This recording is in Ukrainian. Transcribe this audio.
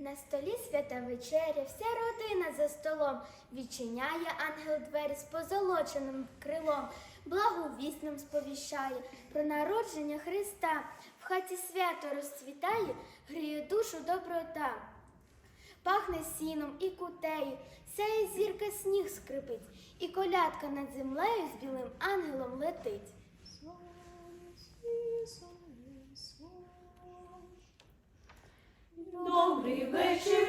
На столі свята вечеря, вся родина за столом. Відчиняє ангел двері з позолоченим крилом, благовість нам сповіщає про народження Христа. В хаті свято розцвітає, гріє душу доброта. Пахне сіном і кутею, сяє зірка сніг скрипить, і колядка над землею з білим ангелом летить. Make you.